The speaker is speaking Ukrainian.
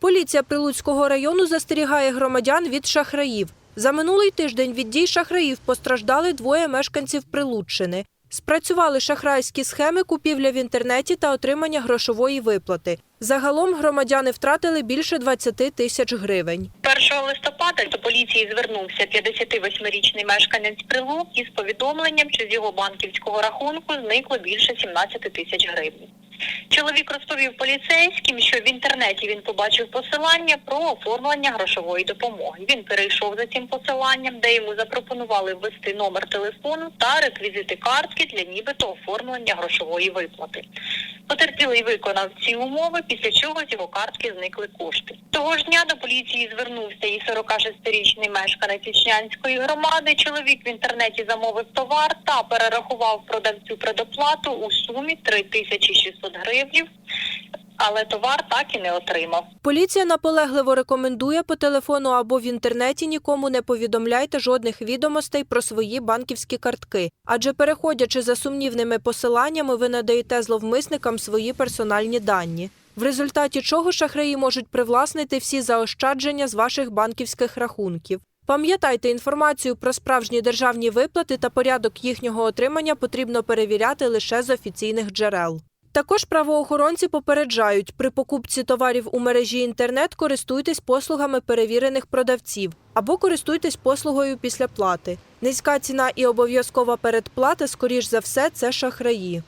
Поліція Прилуцького району застерігає громадян від шахраїв. За минулий тиждень від дій шахраїв постраждали двоє мешканців Прилуччини. Спрацювали шахрайські схеми купівля в інтернеті та отримання грошової виплати. Загалом громадяни втратили більше 20 тисяч гривень. 1 листопада до поліції звернувся 58-річний мешканець Прилук із повідомленням, що з його банківського рахунку зникло більше 17 тисяч гривень. Чоловік розповів поліцейським, що в інтернеті він побачив посилання про оформлення грошової допомоги. Він перейшов за цим посиланням, де йому запропонували ввести номер телефону та реквізити картки для нібито оформлення грошової виплати. Потерпілий виконав ці умови, після чого з його картки зникли кошти. Того ж дня до поліції звернувся і 46-річний мешканець Ічнянської громади. Чоловік в інтернеті замовив товар та перерахував продавцю предоплату у сумі 3600 гривнів, але товар так і не отримав. Поліція наполегливо рекомендує по телефону або в інтернеті нікому не повідомляйте жодних відомостей про свої банківські картки, адже переходячи за сумнівними посиланнями, ви надаєте зловмисникам свої персональні дані. В результаті чого шахраї можуть привласнити всі заощадження з ваших банківських рахунків. Пам'ятайте, інформацію про справжні державні виплати та порядок їхнього отримання потрібно перевіряти лише з офіційних джерел. Також правоохоронці попереджають, при покупці товарів у мережі інтернет користуйтесь послугами перевірених продавців або користуйтесь послугою після плати. Низька ціна і обов'язкова передплата, скоріш за все, це шахраї.